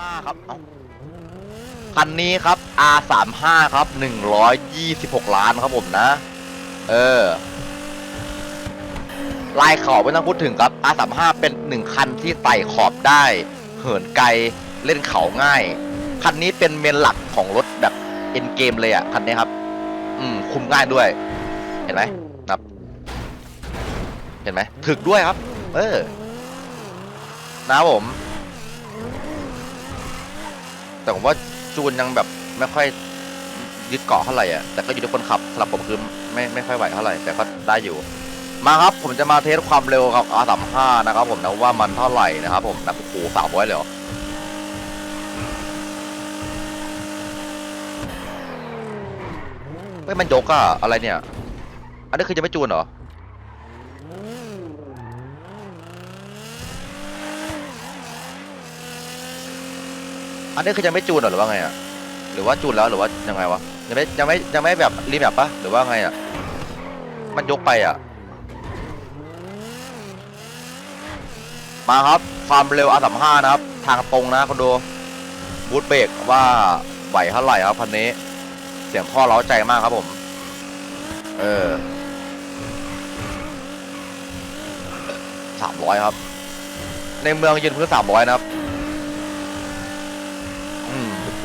5 ครับเอ้าคันนี้ครับ R35 ครับ 126 ล้านครับผมนะ เออ ลายขอบไม่ต้องพูดถึงครับ R35 เป็นหนึ่งคันที่ไต่ขอบได้ เหินไกลเล่นเขาง่าย คันนี้เป็นเมนหลักของรถแบบเอ็นเกมเลยอะ คันนี้ครับ อืม คุมง่ายด้วย เห็นไหมครับ เห็นไหมถึกด้วยครับ เออ นะผม แต่ผมว่าจูนยังแบบไม่ค่อยยึดเกาะเท่าไหร่อะแต่ก็อยู่ที่คนขับสำหรับผมคือไม่ไม่ค่อยไหวเท่าไหร่แต่ก็ได้อยู่ มาครับผมจะมาเทสความเร็วกับ R35 นะครับ ผมนะว่ามันเท่าไหร่นะครับ ผมนะโอ้โหสามร้เลยเหรอเฮ้มันยกอะอะไรเนี่ย อันนี้คือจะไม่จูนเหรอ อันนี้คือยังไม่จูนเหรอหรือว่าไงอะหรือว่าจูนแล้วหรือว่ายังไงวะยังไม่ยังไม่ยังไม่แบบรีแบบปะหรือว่าไงอะมันยกไปอะ มาครับความเร็ว R35 นะครับ ทางตรงนะคนดูบูทเบรกว่าไหวเท่าไหร่ครับพันนี้ เสียงท่อเร้าใจมากครับผม เออสามร้อยครับ ในเมืองยืนพื้นสามร้อยนะครับ อืมโอ้โห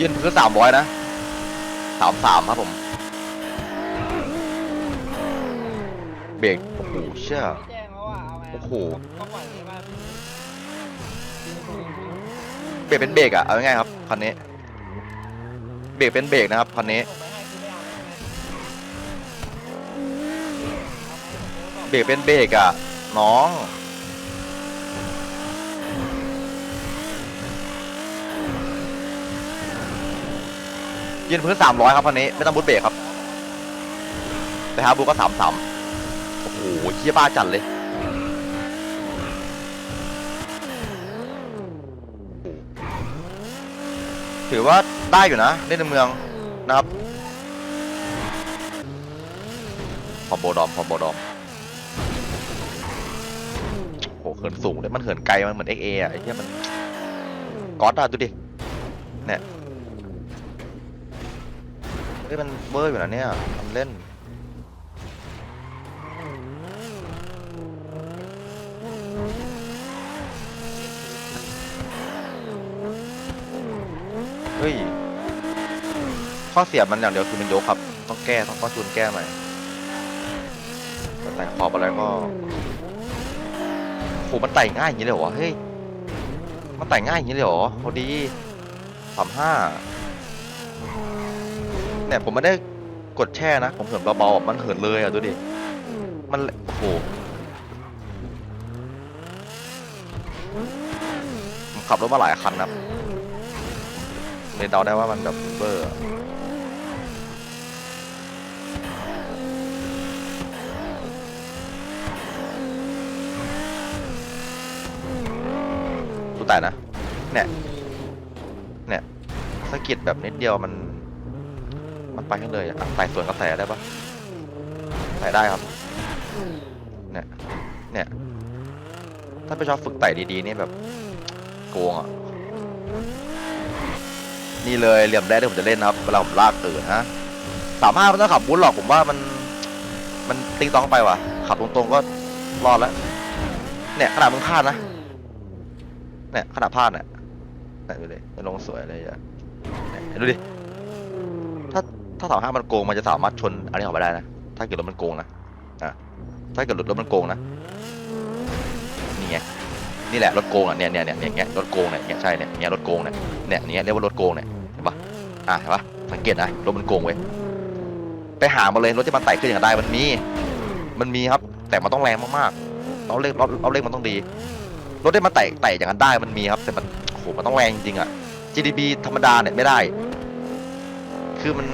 ยืนพื้นสามร้อยนะสามสามครับผม เบรกโอ้โหเชื่อไม่แจ้งเขาว่าเอาไงโอ้โหเบรกเป็นเบรกอะเอาง่ายๆครับคันนี้ เบรกเป็นเบรกนะครับคันนี้ เบรกเป็นเบรกอะน้อง ยืนพื้นสามร้อยครับคันนี้ไม่ต้องบูทเบรกครับ แต่ฮาบูก็สามสามโอ้โหเฮียบ้าจัดเลยถือว่าได้อยู่นะเล่นในเมืองนะครับพอมโบดอมพอมโบดอมโหเหินสูงเลยมันเหินไกลมันเหมือน XA อะไอ้เหี้ยมันก๊อตอะดูดิเนี่ย ฮ้ยมันเบอร์อยู่นะเนี่ยมันเล่น เฮ้ย ข้อเสียมันอย่างเดียวคือมันยกครับ ต้องแก้ ต้องต้อจูนแก้ใหม่แต่ขอบอะไรก็โหมันไต่ง่ายอย่างนี้เลยเหรอ เฮ้ย มันไต่ง่ายอย่างนี้เลยเหรอพอดีสามห้า เนี่ยผมไม่ได้กดแช่นะ ผมเหินเบาๆมันเหินเลยอะดูดิ มันโอ้โหผมขับรถมาหลายคันนะครับเลยเดาได้ว่ามันแบบเบอร์ดูแต่นะ เนี่ย เนี่ยสะกิดแบบนิดเดียวมัน มันไปกันเลยอะใส่สวนกระแสได้ปะใส่ได้ครับ เนี่ย เนี่ย ถ้าไปชอบฝึกไต่ดีๆนี่แบบโกงอะ นี่เลยเหลี่ยมแรกที่ผมจะเล่นนะครับเวลาผมลากตื่นฮะสามห้าไม่ต้องขับบุญหรอกผมว่ามัน มันติงตองไปว่ะ ขับตรงๆก็รอดแล้ว เนี่ยขนาดมึงพลาดนะ เนี่ยขนาดพลาดเนี่ยเนี่ยดูดิมันลงสวยเลยอะเนี่ยดูดิ ถ้าถ้าสามห้ามันโกงมันจะสามารถชนอันนี้ออกไปได้นะ ถ้าเกิดรถมันโกงนะอะถ้าเกิดรถรถมันโกงนะนี่ไงนี่แหละรถโกงอะเนี่ยเนี่ยเนี่ยเนี่ยเนี่ยรถโกงเนี่ยเนี่ยใช่เนี่ยเนี่ยรถโกงเนี่ยเนี่ยเนี่ยเรียกว่ารถโกงเนี่ยเห็นปะอะเห็นปะสังเกตนะรถมันโกงเว้ยไปหามาเลยรถที่มันไต่ขึ้นอย่างไรมันมี มันมีครับ แต่มันต้องแรงมากๆเราเลขเราเราเลขมันต้องดีรถที่มันไต่ไต่อย่างนั้นได้มันมีครับ แต่มันโอ้โหมันต้องแรงจริงๆอะ GDP ธรรมดาเนี่ยไม่ได้ คือมัน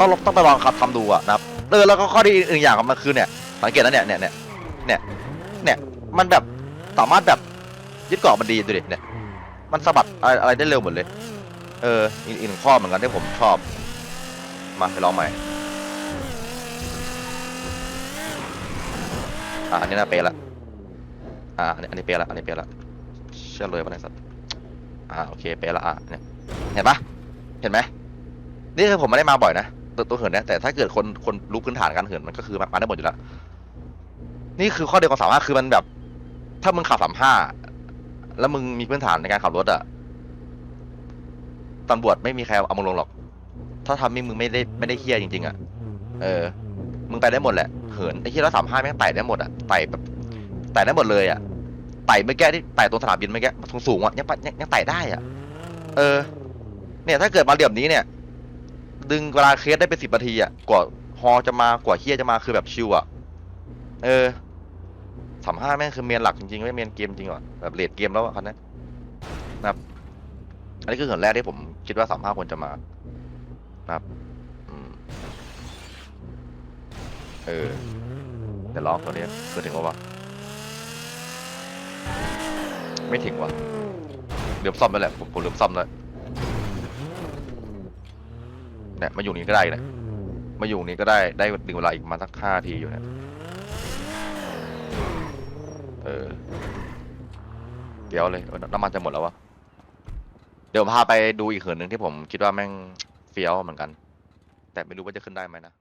ต้องต้องไปลองขับทำดูอะนะครับเออแล้วก็ข้อดีอื่นอย่างมันคือเนี่ยสังเกตนะเนี่ยเนี่ยเนี่ยเนี่ยเนี่ยมันแบบสามารถแบบยึดเกาะมันดีดูดิเนี่ยมันสะบัดอะไรอะไรได้เร็วหมดเลย เอออีกอีกหนึ่งข้อเหมือนกันที่ผมชอบ มาไปลองใหม่อะอันนี้น่าเป๊ะละอ่าอันนี้อันนี้เปย์ละอันนี้เปย์ละเชื่อเลยปะเนี่ยสัตว์อ่าโอเคเปย์ละอะเนี่ยเห็นปะเห็นไหมนี่คือผมไม่ได้มาบ่อยนะ ตัวตัวเหินเนี่ยแต่ถ้าเกิดคนคนรู้พื้นฐานการเหินมันก็คือมาได้หมดอยู่แล้วนี่คือข้อเดียวของสามห้าคือมันแบบ ถ้ามึงขับสามห้าแล้วมึงมีพื้นฐานในการขับรถอะตำรวจไม่มีใครเอามึงลงหรอก ถ้าทำให้มึงไม่ได้ไม่ได้เฮี้ยจริง ๆอะเออ มึงไปได้หมดแหละเหินไอ้ที่เราสามห้าแม่งไต่ได้หมดอะไต่แบบไต่ได้หมดเลยอะไต่เมื่อกี้ที่ไต่ตรงสนามบินเมื่อกี้สูงสูงๆอะยังยังยังไต่ได้อะเออ เนี่ย ถ้าเกิดมาเหลี่ยมนี้เนี่ย ดึงเวลาเคสได้เป็นสิบนาทีอะกว่าฮอจะมากว่าเฮียจะมาคือแบบชิวอะเออสามห้าแม่งคือเมนหลักจริงๆไม่เมนเกมจริงว่ะแบบเลดเกมแล้วอะคันนี้นะครับอันนี้คือเหินแรกที่ผมคิดว่าสามห้าควรจะมานะครับเออเดี๋ยวลองตัวนี้คือถึงวะไม่ถึงวะลืมซ่อมแล้วแหละผมผมลืมซ่อมแล้ว เนี่ยมาอยู่นี้ก็ได้เนี่ยมาอยู่นี้ก็ได้ได้ดึงเวลาอีกประมาณสักห้าทีอยู่เนี่ยเออเดี๋ยวเลยเออน้ำมันจะหมดแล้ววะเดี๋ยวพาไปดูอีกเหินหนึ่งที่ผมคิดว่าแม่งเฟี้ยวเหมือนกัน แต่ไม่รู้ว่าจะขึ้นได้ไหมนะ